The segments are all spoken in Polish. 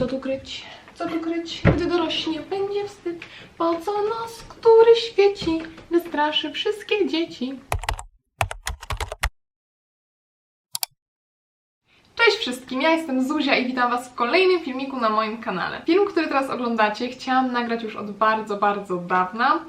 Co tu kryć? Co tu kryć? Gdy dorośnie, będzie wstyd. Po co nos, który świeci, wystraszy wszystkie dzieci. Cześć wszystkim, ja jestem Zuzia i witam Was w kolejnym filmiku na moim kanale. Film, który teraz oglądacie, chciałam nagrać już od bardzo, bardzo dawna.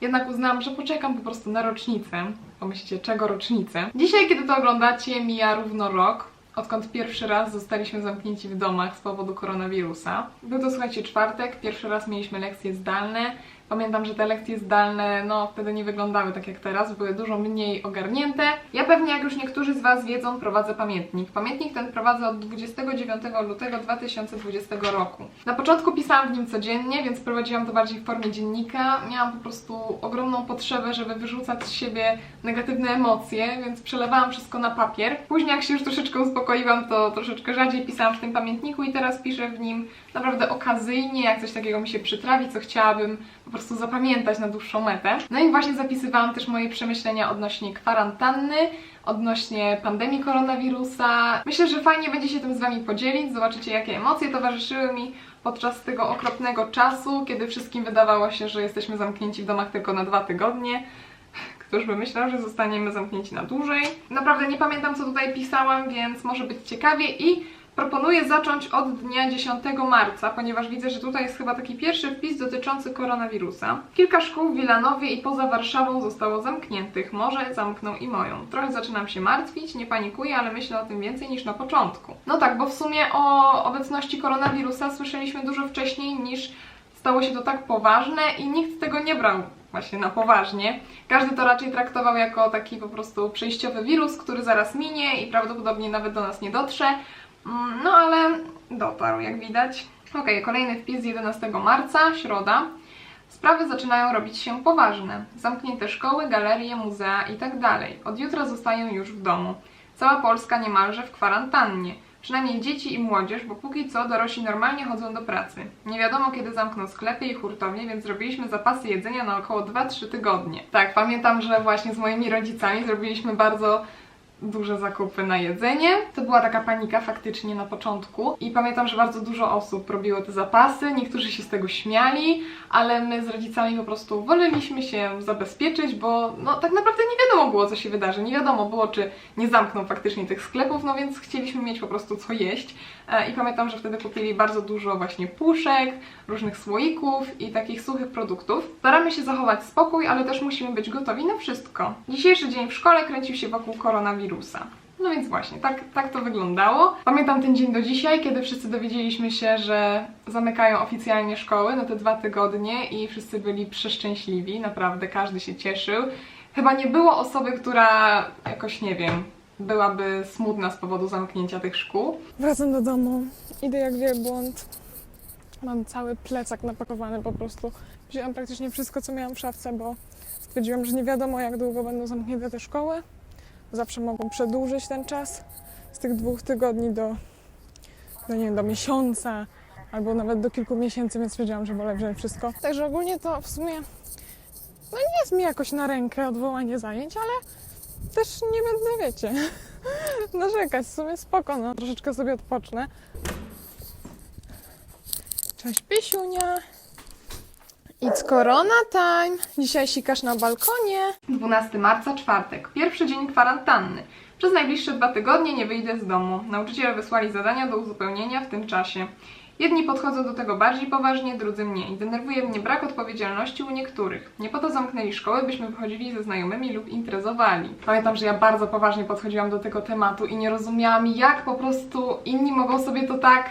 Jednak uznałam, że poczekam po prostu na rocznicę. Pomyślcie, czego rocznicę? Dzisiaj, kiedy to oglądacie, mija równo rok, odkąd pierwszy raz zostaliśmy zamknięci w domach z powodu koronawirusa. Był to, słuchajcie, czwartek, pierwszy raz mieliśmy lekcje zdalne. Pamiętam, że te lekcje zdalne, no wtedy nie wyglądały tak jak teraz, były dużo mniej ogarnięte. Ja pewnie, jak już niektórzy z Was wiedzą, prowadzę pamiętnik. Pamiętnik ten prowadzę od 29 lutego 2020 roku. Na początku pisałam w nim codziennie, więc prowadziłam to bardziej w formie dziennika. Miałam po prostu ogromną potrzebę, żeby wyrzucać z siebie negatywne emocje, więc przelewałam wszystko na papier. Później, jak się już troszeczkę uspokoiłam, to troszeczkę rzadziej pisałam w tym pamiętniku i teraz piszę w nim naprawdę okazyjnie, jak coś takiego mi się przytrafi, co chciałabym po prostu zapamiętać na dłuższą metę. No i właśnie zapisywałam też moje przemyślenia odnośnie kwarantanny, odnośnie pandemii koronawirusa. Myślę, że fajnie będzie się tym z Wami podzielić, zobaczycie jakie emocje towarzyszyły mi podczas tego okropnego czasu, kiedy wszystkim wydawało się, że jesteśmy zamknięci w domach tylko na dwa tygodnie. Któż by myślał, że zostaniemy zamknięci na dłużej. Naprawdę nie pamiętam, co tutaj pisałam, więc może być ciekawie i proponuję zacząć od dnia 10 marca, ponieważ widzę, że tutaj jest chyba taki pierwszy wpis dotyczący koronawirusa. Kilka szkół w Wilanowie i poza Warszawą zostało zamkniętych. Może zamkną i moją. Trochę zaczynam się martwić, nie panikuję, ale myślę o tym więcej niż na początku. No tak, bo w sumie o obecności koronawirusa słyszeliśmy dużo wcześniej niż stało się to tak poważne i nikt tego nie brał właśnie na poważnie. Każdy to raczej traktował jako taki po prostu przejściowy wirus, który zaraz minie i prawdopodobnie nawet do nas nie dotrze. Mm, No ale dotarł, jak widać. Ok, kolejny wpis z 11 marca, środa. Sprawy zaczynają robić się poważne. Zamknięte szkoły, galerie, muzea itd. Od jutra zostają już w domu. Cała Polska niemalże w kwarantannie. Przynajmniej dzieci i młodzież, bo póki co dorośli normalnie chodzą do pracy. Nie wiadomo kiedy zamkną sklepy i hurtownie, więc zrobiliśmy zapasy jedzenia na około 2-3 tygodnie. Tak, pamiętam, że właśnie z moimi rodzicami zrobiliśmy bardzo duże zakupy na jedzenie. To była taka panika faktycznie na początku i pamiętam, że bardzo dużo osób robiło te zapasy, niektórzy się z tego śmiali, ale my z rodzicami po prostu woleliśmy się zabezpieczyć, bo no tak naprawdę nie wiadomo było, co się wydarzy, nie wiadomo było, czy nie zamkną faktycznie tych sklepów, no więc chcieliśmy mieć po prostu co jeść E, i pamiętam, że wtedy kupili bardzo dużo właśnie puszek, różnych słoików i takich suchych produktów. Staramy się zachować spokój, ale też musimy być gotowi na wszystko. Dzisiejszy dzień w szkole kręcił się wokół koronawirusa. No więc właśnie, tak, tak to wyglądało. Pamiętam ten dzień do dzisiaj, kiedy wszyscy dowiedzieliśmy się, że zamykają oficjalnie szkoły na te dwa tygodnie i wszyscy byli przeszczęśliwi, naprawdę każdy się cieszył. Chyba nie było osoby, która jakoś, nie wiem, byłaby smutna z powodu zamknięcia tych szkół. Wracam do domu, idę jak wielbłąd. Mam cały plecak napakowany po prostu. Wzięłam praktycznie wszystko, co miałam w szafce, bo stwierdziłam, że nie wiadomo, jak długo będą zamknięte te szkoły. Zawsze mogą przedłużyć ten czas z tych dwóch tygodni do, do, nie wiem, do miesiąca albo nawet do kilku miesięcy, więc stwierdziłam, że wolę wziąć wszystko. Także ogólnie to w sumie no nie jest mi jakoś na rękę odwołanie zajęć, ale też nie będę, wiecie, narzekać. W sumie spoko, no. Troszeczkę sobie odpocznę. Cześć, Pisiunia. It's corona time. Dzisiaj sikasz na balkonie. 12 marca, czwartek. Pierwszy dzień kwarantanny. Przez najbliższe dwa tygodnie nie wyjdę z domu. Nauczyciele wysłali zadania do uzupełnienia w tym czasie. Jedni podchodzą do tego bardziej poważnie, drudzy mniej. Denerwuje mnie brak odpowiedzialności u niektórych. Nie po to zamknęli szkoły, byśmy wychodzili ze znajomymi lub imprezowali. Pamiętam, że ja bardzo poważnie podchodziłam do tego tematu i nie rozumiałam, jak po prostu inni mogą sobie to tak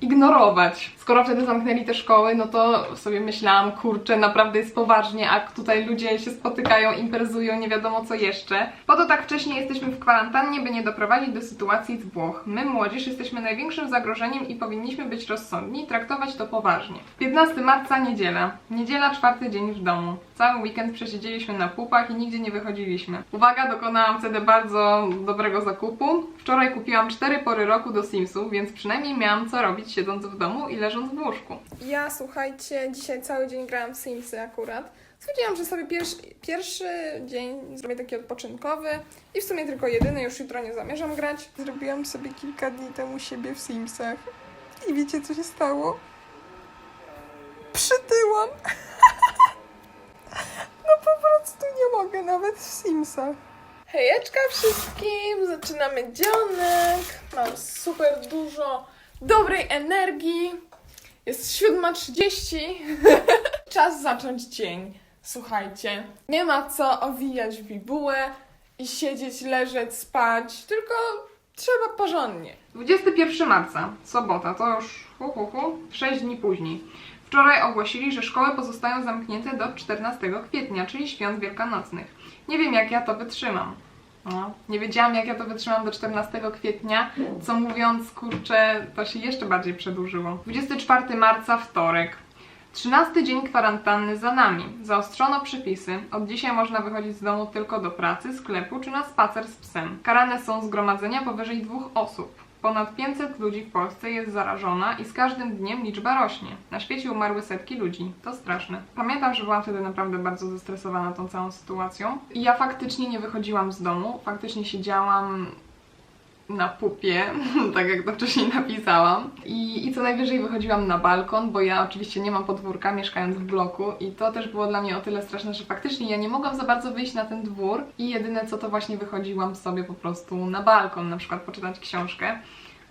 ignorować. Skoro wtedy zamknęli te szkoły, no to sobie myślałam, kurczę, naprawdę jest poważnie, a tutaj ludzie się spotykają, imprezują, nie wiadomo co jeszcze. Po to tak wcześnie jesteśmy w kwarantannie, by nie doprowadzić do sytuacji z Włoch. My, młodzież, jesteśmy największym zagrożeniem i powinniśmy być rozsądni i traktować to poważnie. 15 marca, niedziela. Niedziela, czwarty dzień w domu. Cały weekend przesiedzieliśmy na pupach i nigdzie nie wychodziliśmy. Uwaga, dokonałam wtedy bardzo dobrego zakupu. Wczoraj kupiłam cztery pory roku do Simsów, więc przynajmniej miałam co robić siedząc w domu i leżąc w łóżku. Ja, słuchajcie, dzisiaj cały dzień grałam w Simsy akurat. Stwierdziłam, że sobie pierwszy, pierwszy dzień zrobię taki odpoczynkowy i w sumie tylko jedyny, już jutro nie zamierzam grać. Zrobiłam sobie kilka dni temu siebie w Simsach. I wiecie, co się stało? Przytyłam. No po prostu nie mogę, nawet w Simsach. Hejeczka wszystkim! Zaczynamy dzionek. Mam super dużo dobrej energii. Jest 7.30. Czas zacząć dzień. Słuchajcie, nie ma co owijać bibułę i siedzieć, leżeć, spać, tylko trzeba porządnie. 21 marca, sobota, to już hu, hu, hu, 6 dni później. Wczoraj ogłosili, że szkoły pozostają zamknięte do 14 kwietnia, czyli świąt wielkanocnych. Nie wiem, jak ja to wytrzymam. No, nie wiedziałam, jak ja to wytrzymam do 14 kwietnia, co mówiąc, kurczę, to się jeszcze bardziej przedłużyło. 24 marca, wtorek. 13 dzień kwarantanny za nami. Zaostrzono przepisy. Od dzisiaj można wychodzić z domu tylko do pracy, sklepu czy na spacer z psem. Karane są zgromadzenia powyżej dwóch osób. Ponad 500 ludzi w Polsce jest zarażona i z każdym dniem liczba rośnie. Na świecie umarły setki ludzi. To straszne. Pamiętam, że byłam wtedy naprawdę bardzo zestresowana tą całą sytuacją. I ja faktycznie nie wychodziłam z domu. Faktycznie siedziałam na pupie, tak jak to wcześniej napisałam. I, I co najwyżej wychodziłam na balkon, bo ja oczywiście nie mam podwórka, mieszkając w bloku i to też było dla mnie o tyle straszne, że faktycznie ja nie mogłam za bardzo wyjść na ten dwór i jedyne co to właśnie wychodziłam sobie po prostu na balkon, na przykład poczytać książkę.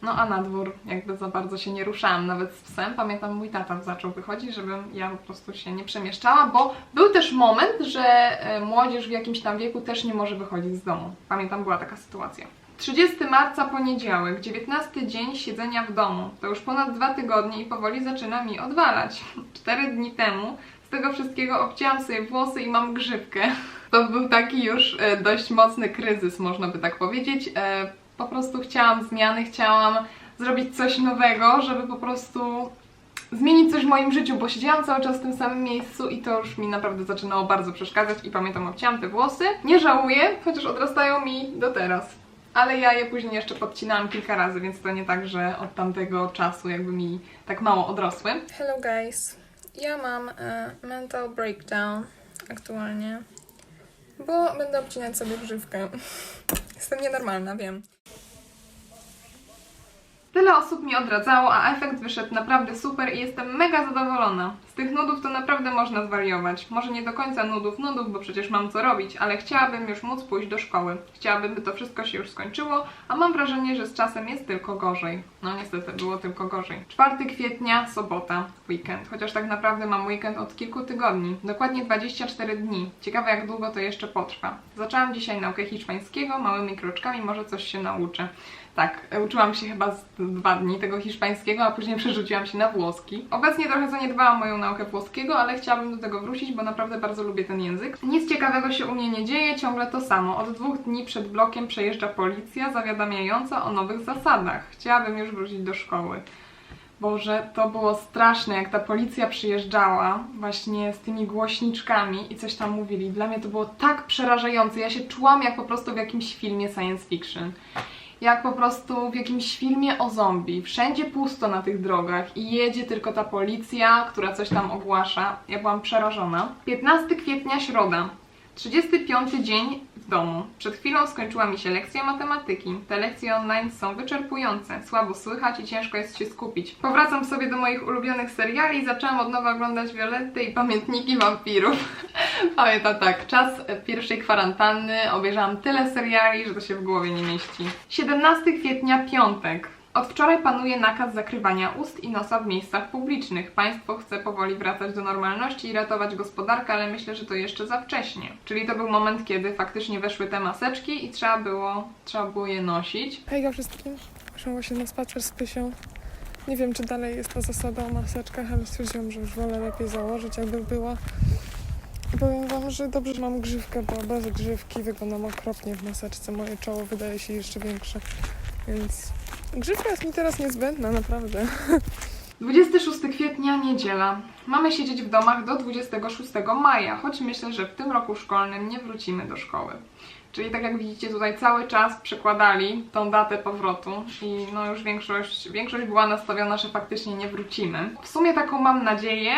No a na dwór jakby za bardzo się nie ruszałam, nawet z psem. Pamiętam, mój tata zaczął wychodzić, żebym ja po prostu się nie przemieszczała, bo był też moment, że e, młodzież w jakimś tam wieku też nie może wychodzić z domu. Pamiętam, była taka sytuacja. 30 marca, poniedziałek, 19 dzień siedzenia w domu. To już ponad dwa tygodnie i powoli zaczyna mi odwalać. Cztery dni temu z tego wszystkiego obcięłam sobie włosy i mam grzywkę. To był taki już e, dość mocny kryzys, można by tak powiedzieć. E, Po prostu chciałam zmiany, chciałam zrobić coś nowego, żeby po prostu zmienić coś w moim życiu, bo siedziałam cały czas w tym samym miejscu i to już mi naprawdę zaczynało bardzo przeszkadzać i pamiętam, obcięłam te włosy. Nie żałuję, chociaż odrastają mi do teraz. Ale ja je później jeszcze podcinałam kilka razy, więc to nie tak, że od tamtego czasu jakby mi tak mało odrosły. Hello guys. Ja mam e, mental breakdown aktualnie, bo będę obcinać sobie grzywkę. Jestem nienormalna, wiem. Tyle osób mi odradzało, a efekt wyszedł naprawdę super i jestem mega zadowolona. Z tych nudów to naprawdę można zwariować. Może nie do końca nudów nudów, bo przecież mam co robić, ale chciałabym już móc pójść do szkoły. Chciałabym, by to wszystko się już skończyło, a mam wrażenie, że z czasem jest tylko gorzej. No niestety, było tylko gorzej. 4 kwietnia, sobota, weekend. Chociaż tak naprawdę mam weekend od kilku tygodni. Dokładnie 24 dni. Ciekawe jak długo to jeszcze potrwa. Zaczęłam dzisiaj naukę hiszpańskiego, małymi kroczkami, może coś się nauczę. Tak, uczyłam się chyba z dwa dni tego hiszpańskiego, a później przerzuciłam się na włoski. Obecnie trochę zaniedbałam moją naukę włoskiego, ale chciałabym do tego wrócić, bo naprawdę bardzo lubię ten język. Nic ciekawego się u mnie nie dzieje, ciągle to samo. Od dwóch dni przed blokiem przejeżdża policja zawiadamiająca o nowych zasadach. Chciałabym już wrócić do szkoły. Boże, to było straszne, jak ta policja przyjeżdżała właśnie z tymi głośniczkami i coś tam mówili. Dla mnie to było tak przerażające. Ja się czułam jak po prostu w jakimś filmie science fiction jak po prostu w jakimś filmie o zombie. Wszędzie pusto na tych drogach i jedzie tylko ta policja, która coś tam ogłasza. Ja byłam przerażona. 15 kwietnia, środa. 35 dzień w domu. Przed chwilą skończyła mi się lekcja matematyki. Te lekcje online są wyczerpujące, słabo słychać i ciężko jest się skupić. Powracam sobie do moich ulubionych seriali i zaczęłam od nowa oglądać Violetty i Pamiętniki Wampirów. Pamiętam tak, czas pierwszej kwarantanny, obejrzałam tyle seriali, że to się w głowie nie mieści. 17 kwietnia, piątek. Od wczoraj panuje nakaz zakrywania ust i nosa w miejscach publicznych. Państwo chce powoli wracać do normalności i ratować gospodarkę, ale myślę, że to jeszcze za wcześnie. Czyli to był moment, kiedy faktycznie weszły te maseczki i trzeba było, trzeba było je nosić. Hejga wszystkim. Poszłam właśnie na spacer z Pysią. Nie wiem, czy dalej jest ta zasada o maseczkach, ale stwierdziłam, że już wolę lepiej założyć, jakby była. Powiem wam, że dobrze, że mam grzywkę, bo bez grzywki wyglądam okropnie w maseczce. Moje czoło wydaje się jeszcze większe, więc grzywka jest mi teraz niezbędna, naprawdę. 26 kwietnia, niedziela. Mamy siedzieć w domach do 26 maja, choć myślę, że w tym roku szkolnym nie wrócimy do szkoły. Czyli tak jak widzicie tutaj cały czas przekładali tą datę powrotu i no już większość, większość była nastawiona, że faktycznie nie wrócimy. W sumie taką mam nadzieję,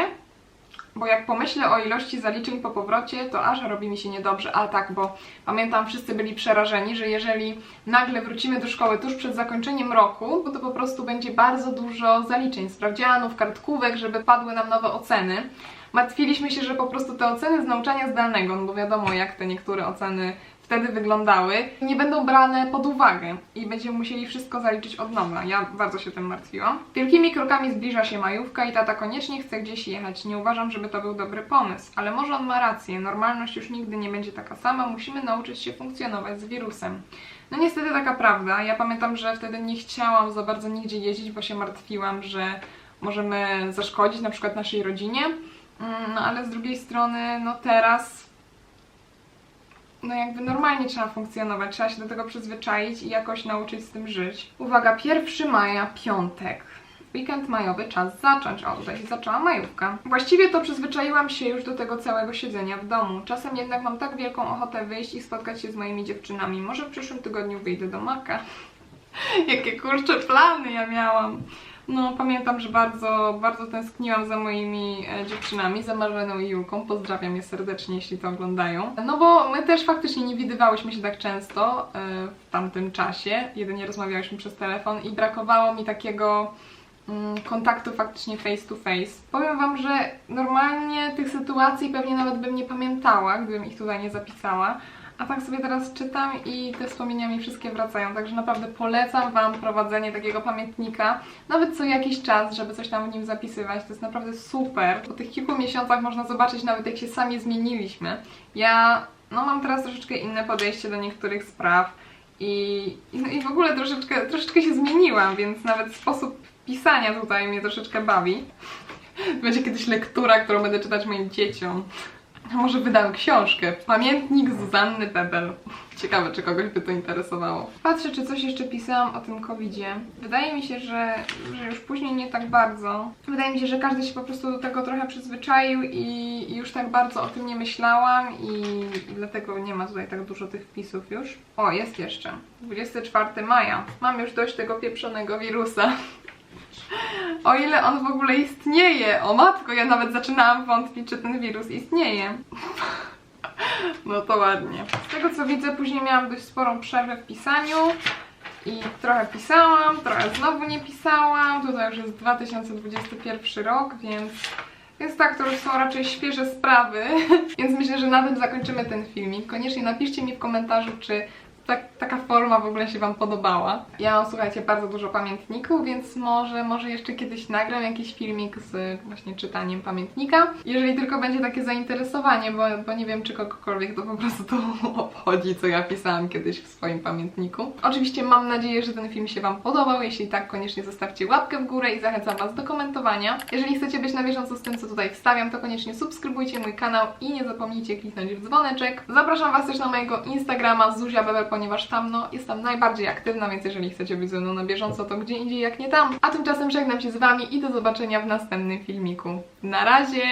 bo jak pomyślę o ilości zaliczeń po powrocie, to aż robi mi się niedobrze. A tak, bo pamiętam, wszyscy byli przerażeni, że jeżeli nagle wrócimy do szkoły tuż przed zakończeniem roku, to po prostu będzie bardzo dużo zaliczeń, sprawdzianów, kartkówek, żeby padły nam nowe oceny. Martwiliśmy się, że po prostu te oceny z nauczania zdalnego, no bo wiadomo jak te niektóre oceny wtedy wyglądały, nie będą brane pod uwagę i będziemy musieli wszystko zaliczyć od nowa. Ja bardzo się tym martwiłam. Wielkimi krokami zbliża się majówka i tata koniecznie chce gdzieś jechać. Nie uważam, żeby to był dobry pomysł, ale może on ma rację. Normalność już nigdy nie będzie taka sama, musimy nauczyć się funkcjonować z wirusem. No niestety taka prawda. Ja pamiętam, że wtedy nie chciałam za bardzo nigdzie jeździć, bo się martwiłam, że możemy zaszkodzić na przykład naszej rodzinie. Mm, No ale z drugiej strony, no teraz no jakby normalnie trzeba funkcjonować, trzeba się do tego przyzwyczaić i jakoś nauczyć z tym żyć. Uwaga, 1 maja, piątek. Weekend majowy, czas zacząć. O, tutaj się zaczęła majówka. Właściwie to przyzwyczaiłam się już do tego całego siedzenia w domu. Czasem jednak mam tak wielką ochotę wyjść i spotkać się z moimi dziewczynami. Może w przyszłym tygodniu wyjdę do Maka. Jakie kurcze plany ja miałam. No, pamiętam, że bardzo, bardzo tęskniłam za moimi e, dziewczynami, za Marleną i Julką. Pozdrawiam je serdecznie, jeśli to oglądają. No bo my też faktycznie nie widywałyśmy się tak często e, w tamtym czasie. Jedynie rozmawiałyśmy przez telefon i brakowało mi takiego mm, kontaktu faktycznie face to face. Powiem Wam, że normalnie tych sytuacji pewnie nawet bym nie pamiętała, gdybym ich tutaj nie zapisała. A tak sobie teraz czytam i te wspomnienia mi wszystkie wracają, także naprawdę polecam Wam prowadzenie takiego pamiętnika, nawet co jakiś czas, żeby coś tam w nim zapisywać. To jest naprawdę super. Po tych kilku miesiącach można zobaczyć nawet jak się sami zmieniliśmy. Ja no, mam teraz troszeczkę inne podejście do niektórych spraw i, no, i w ogóle troszeczkę, troszeczkę się zmieniłam, więc nawet sposób pisania tutaj mnie troszeczkę bawi. Będzie kiedyś lektura, którą będę czytać moim dzieciom. A Może wydam książkę. Pamiętnik Zuzanny Bebel. Ciekawe, czy kogoś by to interesowało. Patrzę, czy coś jeszcze pisałam o tym covidzie. Wydaje mi się, że, że już później nie tak bardzo. Wydaje mi się, że każdy się po prostu do tego trochę przyzwyczaił i, już tak bardzo o tym nie myślałam i dlatego nie ma tutaj tak dużo tych wpisów już. O, jest jeszcze. 24 maja. Mam już dość tego pieprzonego wirusa. O ile on w ogóle istnieje. O matko, ja nawet zaczynałam wątpić, czy ten wirus istnieje. No to ładnie. Z tego co widzę, później miałam dość sporą przerwę w pisaniu. I trochę pisałam, trochę znowu nie pisałam. Tutaj już jest 2021 rok, więc, więc tak, to już są raczej świeże sprawy. Więc myślę, że na tym zakończymy ten filmik. Koniecznie napiszcie mi w komentarzu, czy tak, taka forma w ogóle się Wam podobała. Ja mam, słuchajcie, bardzo dużo pamiętników, więc może, może jeszcze kiedyś nagram jakiś filmik z właśnie czytaniem pamiętnika. Jeżeli tylko będzie takie zainteresowanie, bo, bo nie wiem, czy kogokolwiek to po prostu obchodzi, co ja pisałam kiedyś w swoim pamiętniku. Oczywiście mam nadzieję, że ten film się Wam podobał. Jeśli tak, koniecznie zostawcie łapkę w górę i zachęcam Was do komentowania. Jeżeli chcecie być na bieżąco z tym, co tutaj wstawiam, to koniecznie subskrybujcie mój kanał i nie zapomnijcie kliknąć w dzwoneczek. Zapraszam Was też na mojego Instagrama Zuzia Bebel, ponieważ tam no, jestem najbardziej aktywna, więc jeżeli chcecie być ze mną na bieżąco, to gdzie indziej jak nie tam. A tymczasem żegnam się z Wami i do zobaczenia w następnym filmiku. Na razie!